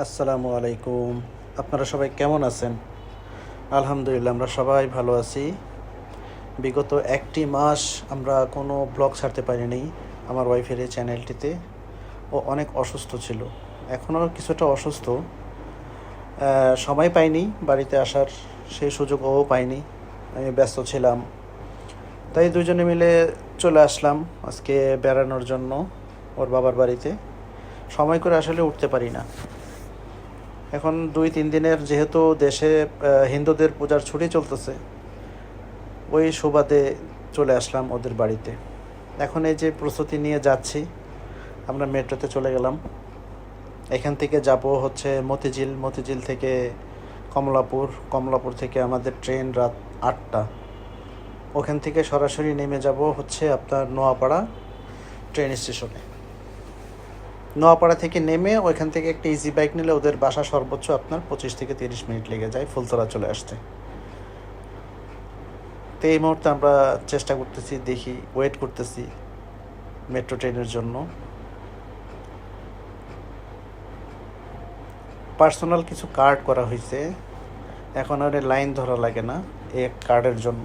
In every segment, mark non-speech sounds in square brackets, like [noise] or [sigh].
আসসালামু আলাইকুম। আপনারা সবাই কেমন আছেন? আলহামদুলিল্লাহ, আমরা সবাই ভালো আছি। বিগত একটি মাস আমরা কোনো ব্লগ ছাড়তে পারিনি আমার ওয়াইফের এই চ্যানেলটিতে। ও অনেক অসুস্থ ছিল। এখনও কিছুটা অসুস্থ। সময় পাইনি বাড়িতে আসার সেই সুযোগ ও পাইনি। আমি ব্যস্ত ছিলাম। তাই দুজনে মিলে চলে আসলাম আজকে বেড়ানোর জন্য ওর বাবার বাড়িতে। সময় করে আসলে উঠতে পারি না। এখন দুই, তিন দিনের যেহেতু দেশে হিন্দুদের পূজার ছুটি চলতেছে, ওই সুবাদে চলে আসলাম ওদের বাড়িতে। এখন এই যে প্রস্তুতি নিয়ে যাচ্ছি, আমরা মেট্রোতে চলে গেলাম। এখান থেকে যাব হচ্ছে মতিঝিল। মতিঝিল থেকে কমলাপুর। কমলাপুর থেকে আমাদের ট্রেন রাত আটটা। ওখান থেকে সরাসরি নেমে যাব হচ্ছে আপনার নোয়াপাড়া ট্রেন স্টেশনে। নোয়াপাড়া থেকে নেমে ওইখান থেকে একটা ইজি বাইক নিলে ওদের বাসা সর্বোচ্চ আপনার পঁচিশ থেকে তিরিশ মিনিট লেগে যায়, ফুলতলা চলে আসতে। তো এই মুহূর্তে আমরা চেষ্টা করতেছি, দেখি ওয়েট করতেছি মেট্রো ট্রেনের জন্য। পার্সোনাল কিছু কার্ড করা হয়েছে এখন আর লাইন ধরা লাগে না, এই কার্ডের জন্য।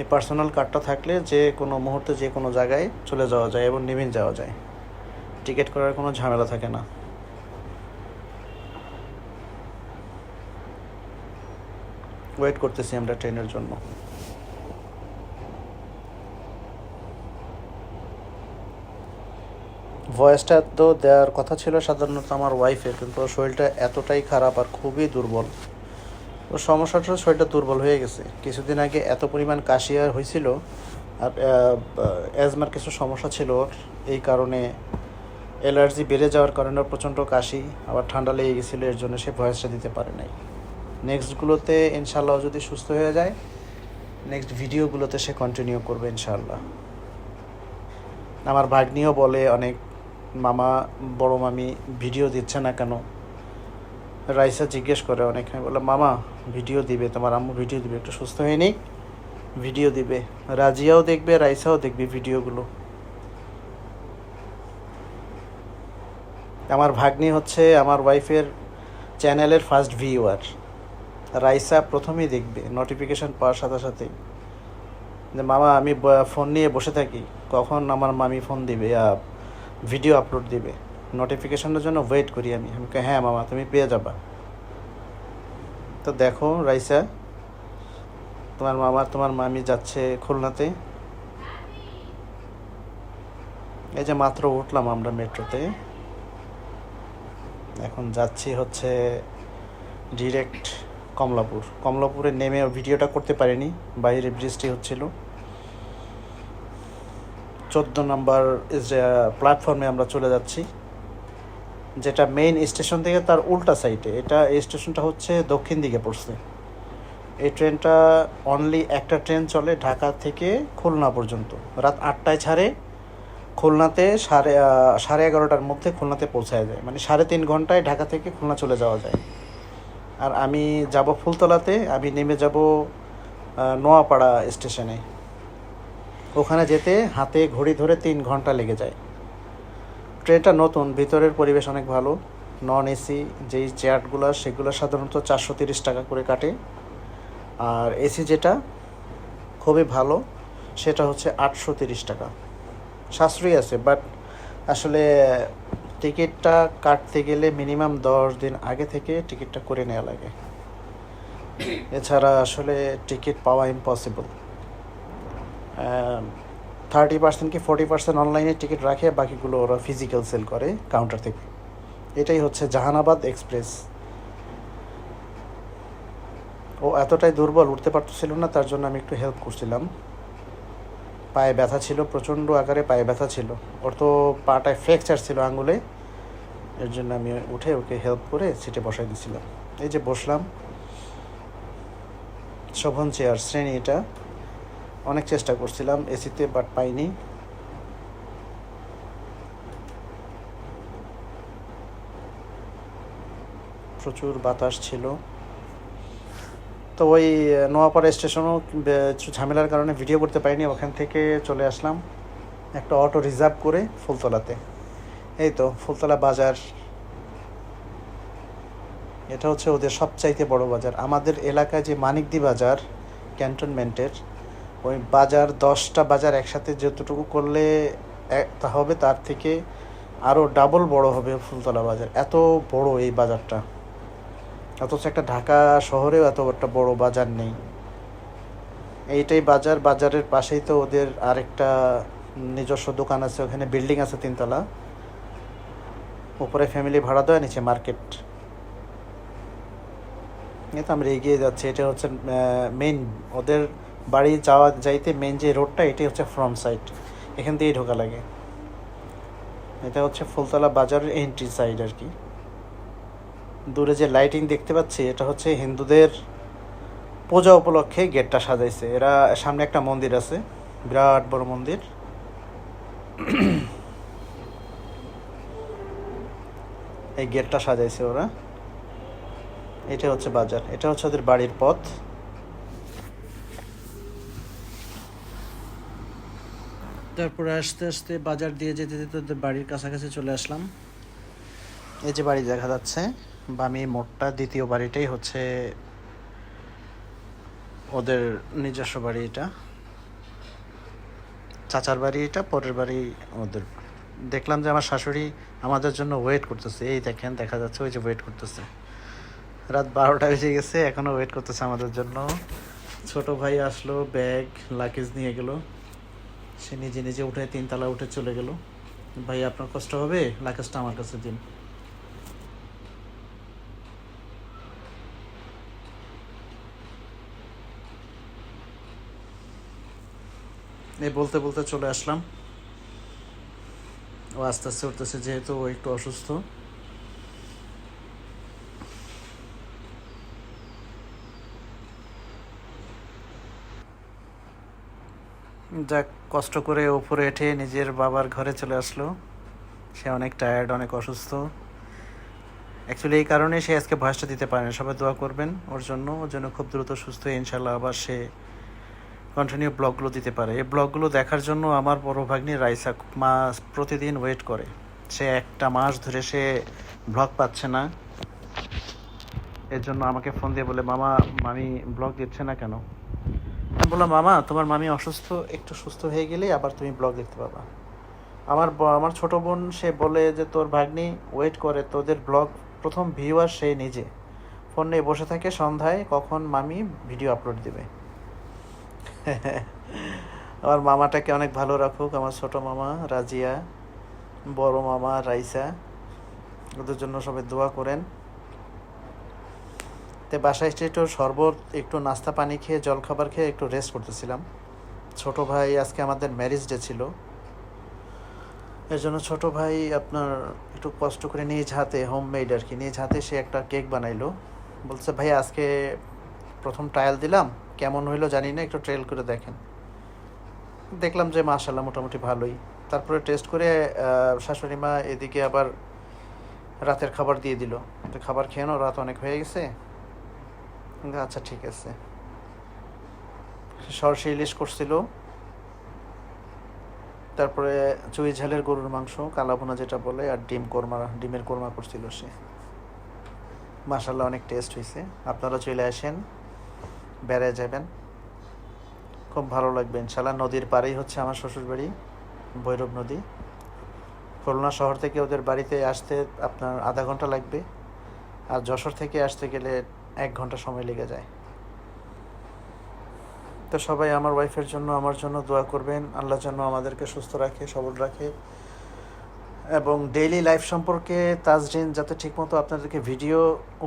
এই পার্সোনাল কার্ডটা থাকলে যে কোনো মুহূর্তে যে কোনো জায়গায় চলে যাওয়া যায় এবং নেমে যাওয়া যায়। টিকিট করার কোনো ঝামেলা থাকে না। ওয়েট করতেছি আমরা ট্রেনের জন্য। ভয়েসটা তো দেওয়ার কথা ছিল সাধারণত আমার ওয়াইফের কিন্তু শরীরটা এতটাই খারাপ আর খুবই দুর্বল। ওর সমস্যাটা শরীরটা দুর্বল হয়ে গেছে। কিছুদিন আগে এত পরিমাণ কাশি আর হয়েছিল, আর অ্যাজমার কিছু সমস্যা ছিল এই কারণে অ্যালার্জি বেড়ে যাওয়ার কারণে প্রচণ্ড কাশি, আবার ঠান্ডা লেগে গেছিল, এর জন্য সে ভয়েসটা দিতে পারে নাই। নেক্সটগুলোতে ইনশাল্লাহ যদি সুস্থ হয়ে যায় নেক্সট ভিডিওগুলোতে সে কন্টিনিউ করবে ইনশাল্লাহ আমার ভাগ্নিও বলে, অনেক মামা, বড় মামি ভিডিও দিচ্ছে না কেন? রাইসা জিজ্ঞেস করে অনেক বললাম মামা ভিডিও দিবে, তোমার আম্মু ভিডিও দিবে, একটু সুস্থ হয়ে নিক ভিডিও দিবে। রাজিয়াও দেখবে, রাইসাও দেখবে ভিডিওগুলো আমার ভাগ্নি হচ্ছে আমার ওয়াইফের চ্যানেলের ফার্স্ট ভিউয়ার রাইসা প্রথমেই দেখবে নোটিফিকেশন পাওয়ার সাথে সাথে যে, মামা, আমি ফোন নিয়ে বসে থাকি। কখন আমার মামি ফোন দিবে ভিডিও আপলোড দিবে? নোটিফিকেশনের জন্য ওয়েট করি আমি। আমি হ্যাঁ মামা, তুমি পেয়ে যাবা। তো দেখো, রাইসা, তোমার মামা, তোমার মামি যাচ্ছে খুলনাতে। এই যে, মাত্র উঠলাম আমরা মেট্রোতে। এখন যাচ্ছি হচ্ছে ডিরেক্ট কমলাপুর। কমলাপুরে নেমে ভিডিওটা করতে পারিনি, বাইরে বৃষ্টি হচ্ছিল। চোদ্দ নম্বর প্ল্যাটফর্মে আমরা চলে যাচ্ছি, যেটা মেইন স্টেশন থেকে তার উল্টা সাইডে এটা এই স্টেশনটা হচ্ছে দক্ষিণ দিকে পড়ছে। এই ট্রেনটা অনলি একটা ট্রেন চলে ঢাকা থেকে খুলনা পর্যন্ত। রাত আটটায় ছাড়ে। খুলনাতে সাড়ে সাড়ে এগারোটার মধ্যে খুলনাতে পৌঁছায় যায়। মানে সাড়ে তিন ঘন্টায় ঢাকা থেকে খুলনা চলে যাওয়া যায়। আর আমি যাব ফুলতলাতে, আমি নেমে যাব নোয়াপাড়া স্টেশনে। ওখানে যেতে হাতে ঘড়ি ধরে তিন ঘণ্টা লেগে যায়। ট্রেনটা নতুন, ভিতরের পরিবেশ অনেক ভালো। নন এসি, যেই চেয়ারগুলো, সেগুলো সাধারণত চারশো তিরিশ টাকা করে কাটে। আর এসি যেটা, খুবই ভালো, সেটা হচ্ছে আটশো তিরিশ টাকা। সাশ্রয়ী আছে বাট আসলে টিকিটটা কাটতে গেলে মিনিমাম দশ দিন আগে থেকে টিকিটটা করে নেওয়া লাগে। এছাড়া আসলে টিকিট পাওয়া ইম্পসিবল থার্টি পার্সেন্ট কি ফোর্টি পার্সেন্ট অনলাইনে টিকিট রাখে, বাকিগুলো ওরা ফিজিক্যাল সেল করে কাউন্টার থেকে। এটাই হচ্ছে জাহানাবাদ এক্সপ্রেস ও এতটাই দুর্বল, উঠতে পারতেছিল না, তার জন্য আমি একটু হেল্প করছিলাম। পায়ে ব্যথা ছিল, প্রচণ্ড আকারে পায়ে ব্যথা ছিল। ওর তো পাটায় ফ্র্যাকচার ছিল আঙুলে। এর জন্য আমি উঠে ওকে হেল্প করে সিটে বসাই দিয়েছিলাম এই যে বসলাম। শোভন চেয়ার, শ্রেণি এটা। অনেক চেষ্টা করছিলাম এসিতে বাট পাইনি। প্রচুর বাতাস ছিল। তো ওই নোয়াপাড়া স্টেশনও ঝামেলার কারণে ভিডিও করতে পারিনি, ওখান থেকে চলে আসলাম একটা অটো রিজার্ভ করে ফুলতলাতে। এই তো, ফুলতলা বাজার। এটা হচ্ছে ওদের সবচাইতে বড় বাজার। আমাদের এলাকায় যে মানিকদি বাজার, ক্যান্টনমেন্টের, ওই বাজার দশটা বাজার একসাথে যতটুকু করলে তা হবে, তার থেকে আরও ডাবল বড় হবে ফুলতলা বাজার। এত বড় এই বাজারটা। অথচ একটা ঢাকা শহরেও এত একটা বড় বাজার নেই। এইটাই বাজার, বাজারের পাশেই তো ওদের আরেকটা নিজস্ব দোকান আছে, ওখানে বিল্ডিং আছে তিনতলা। উপরে ফ্যামিলি ভাড়া দেওয়া, নিচে মার্কেট এই তো আমরা এগিয়ে যাচ্ছি, এটা হচ্ছে মেন ওদের বাড়ি যাওয়া যাইতে মেন যে রোডটা এটাই হচ্ছে ফ্রন্ট সাইড এখান দিয়েই ঢোকা লাগে। এটা হচ্ছে ফুলতলা বাজারের এন্ট্রি সাইড আর কি। দূরে যে লাইটিং দেখতে পাচ্ছি, এটা হচ্ছে হিন্দুদের পূজা উপলক্ষে গেটটা সাজাইছে। এরা সামনে একটা মন্দির আছে, বিরাট বড় মন্দির। এই গেটটা সাজাইছে ওরা। এটা হচ্ছে বাজার, এটা হচ্ছে ওদের বাড়ির পথ। তারপরে আস্তে আস্তে বাজার দিয়ে যেতে যেতে ওদের বাড়ির কাছাকাছি চলে আসলাম। এই যে বাড়ি দেখা যাচ্ছে। বামি মোড়টা দ্বিতীয় বাড়িটাই হচ্ছে ওদের নিজস্ব বাড়ি এটা। চাচার বাড়ি এটা, পরের বাড়ি ওদের। দেখলাম যে আমার শাশুড়ি আমাদের জন্য ওয়েট করতেছে। এই দেখেন, দেখা যাচ্ছে ওই যে ওয়েট করতেছে। রাত বারোটা বেজে গেছে এখনও ওয়েট করতেছে আমাদের জন্য। ছোট ভাই আসলো ব্যাগ লাগেজ নিয়ে গেল। সে নিজে নিজে উঠে তিনতলা উঠে চলে গেল। ভাই, আপনার কষ্ট হবে? লাগেজটা আমার কাছে দিন। এই বলতে বলতে চলে আসলাম। ও আস্তে আস্তে উঠতেছে যেহেতু ও একটু অসুস্থ। যাক, কষ্ট করে ওপরে উঠে নিজের বাবার ঘরে চলে আসলো। সে অনেক টায়ার্ড অনেক অসুস্থ। অ্যাকচুয়ালি এই কারণে সে আজকে ভয়েসটা দিতে পারে না সবাই দোয়া করবেন ওর জন্য। ওর জন্য খুব দ্রুত সুস্থ ইনশাল্লাহ আবার সে কন্টিনিউ ব্লগগুলো দিতে পারে। এই ব্লগগুলো দেখার জন্য আমার বড় ভাগ্নি রাইসা মাস প্রতিদিন ওয়েট করে। সে একটা মাস ধরে সে ব্লগ পাচ্ছে না। এর জন্য আমাকে ফোন দিয়ে বলে, মামা, মামি ব্লগ দিচ্ছে না কেন? আমি বললাম, মামা, তোমার মামি অসুস্থ, একটু সুস্থ হয়ে গেলে আবার তুমি ব্লগ দেখতে পাবা। আমার আমার ছোট বোন, সে বলে যে, তোর ভাগ্নি ওয়েট করে, তোদের ব্লগ প্রথম ভিউয়ার সে নিজে। ফোন বসে থাকে সন্ধ্যায়, কখন মামি ভিডিও আপলোড দেবে? [laughs] আমার মামাটাকে অনেক ভালো রাখুক, আমার ছোট মামা রাজিয়া, বড় মামা রাইসা, ওদের জন্য সবাই দোয়া করেন। তো বাসায় এসে একটু শরবত, একটু নাস্তা পানি খেয়ে জল খাবার খেয়ে একটু রেস্ট করতেছিলাম। ছোট ভাই আজকে আমাদের ম্যারেজ ডে ছিল। এর জন্য ছোট ভাই আপনার একটু কষ্ট করে নিজ হাতে হোম মেড আর কি, নিজ হাতে সে একটা কেক বানাইলো। বলছে ভাই আজকে প্রথম ট্রায়াল দিলাম। কেমন হইল জানি না, একটু ট্রেল করে দেখেন। দেখলাম যে মাশাল্লাহ মোটামুটি ভালোই। তারপরে টেস্ট করে শাশুড়ি মা এদিকে আবার রাতের খাবার দিয়ে দিল। তো খাবার খেয়ে নাও, রাত অনেক হয়ে গেছে। আচ্ছা ঠিক আছে। সরষে ইলিশ করছিল। তারপরে চুই ঝালের গরুর মাংস কালাভুনা যেটা বলে, আর ডিম কোরমা, ডিমের কোরমা করছিল সে। মাসাল্লাহ অনেক টেস্ট হয়েছে আপনারা চলে আসেন। বেড়ায় যাবেন। খুব ভালো লাগবে ইনশাল্লাহ। নদীর পাড়েই হচ্ছে আমার শ্বশুর বাড়ি ভৈরব নদী। খুলনা শহর থেকে ওদের বাড়িতে আসতে আপনার আধা ঘণ্টা লাগবে। আর যশোর থেকে আসতে গেলে এক ঘণ্টা সময় লেগে যায়। তো সবাই আমার ওয়াইফের জন্য, আমার জন্য দোয়া করবেন। আল্লাহ যেন আমাদেরকে সুস্থ রাখে, সবল রাখে। এবং ডেইলি লাইফ সম্পর্কে তাজরিন যাতে ঠিকমতো আপনাদেরকে ভিডিও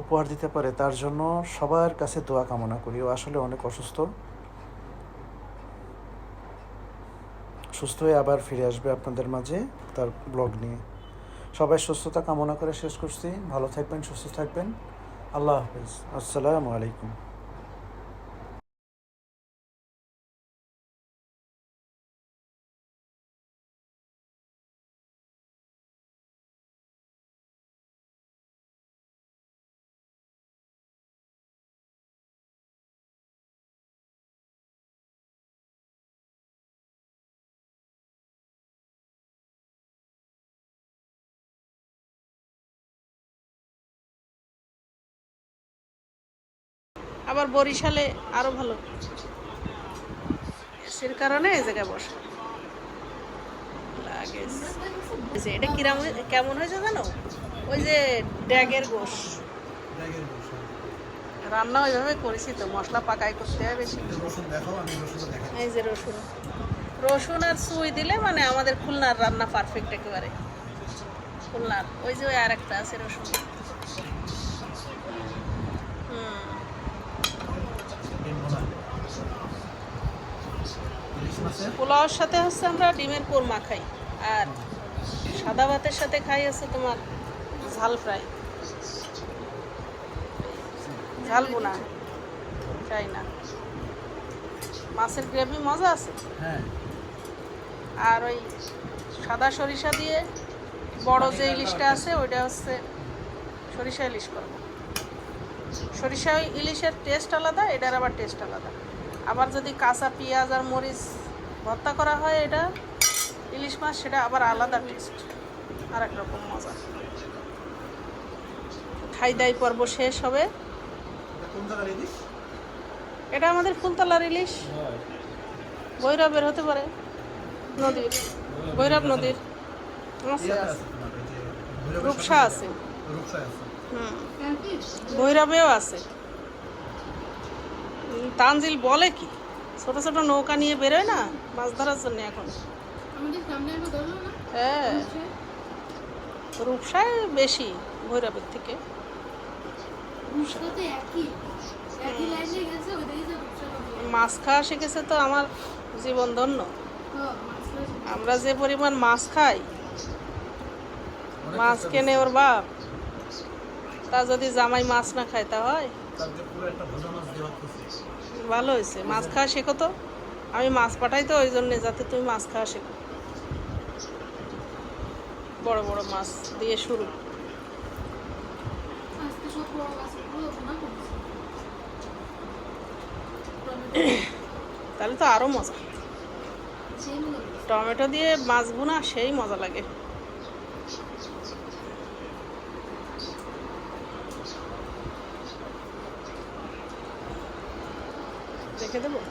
উপহার দিতে পারে, তার জন্য সবার কাছে দোয়া কামনা করি। ও আসলে অনেক অসুস্থ। সুস্থ হয়ে আবার ফিরে আসবে আপনাদের মাঝে তার ব্লগ নিয়ে। সবাই সুস্থতা কামনা করে শেষ করছি। ভালো থাকবেন, সুস্থ থাকবেন। আল্লাহ হাফিজ। আসসালামু আলাইকুম। আবার বরিশালে আরও ভালো। এসির কারণে এই জায়গায় বসে। এটা কিরাম হয়ে- কেমন হয়েছে জানো? ওই যে ড্যাগের গোশ। রান্না ওইভাবে করেছি তো মশলা পাকাই করতে হয় বেশি। এই যে রসুন। রসুন আর সুই দিলে মানে আমাদের খুলনার রান্না পারফেক্ট একেবারে। খুলনার। ওই যে ওই আর একটা আছে রসুন। পোলাওর সাথে হচ্ছে আমরা ডিমের কোরমা খাই। আর সাদা ভাতের সাথে খাই হচ্ছে তোমার ঝাল ফ্রাই। ঝাল বোনা চাই না। মাছের গ্রেভি মজা আছে? হ্যাঁ। আর ওই সাদা সরিষা দিয়ে বড় যে ইলিশটা আছে ওইটা হচ্ছে সরিষা ইলিশ করব। সরিষা ইলিশের টেস্ট আলাদা এটার আবার টেস্ট আলাদা। আবার যদি কাঁচা পেঁয়াজ আর মরিচ ভর্তা করা হয় এটা ইলিশ মাছ সেটা আবার আলাদা টেস্ট আর এক রকম মজা। খাই দাই পর্ব শেষ হবে। এটা আমাদের ফুলতলার ইলিশ। ভৈরবের হতে পারে। নদীর। ভৈরব নদীর। রূপসা আছে। ভৈরবেও আছে। তানজিল বলে কি? ছোট ছোট নৌকা নিয়ে বেরোয় না? মাছ ধরার জন্য এখন। হ্যাঁ। রূপসায় বেশি ভৈরবের থেকে। মাছ খাওয়া শিখেছে তো আমার জীবন ধন্য। হ্যাঁ। আমরা যে পরিমাণ মাছ খাই মাছ কেনে ওর বাপ তা যদি জামাই মাছ না খায় তা হয়? ভালো হয়েছে মাছ খাওয়া শেখো তো আমি মাছ পাঠাই তো, ওই জন্যে যাতে তুমি মাছ খাওয়া শেখো বড় বড় মাছ দিয়ে শুরু। তাহলে তো আরও মজা। টমেটো দিয়ে মাছ ভুনা, সেই মজা লাগে রেখে দেবো হুম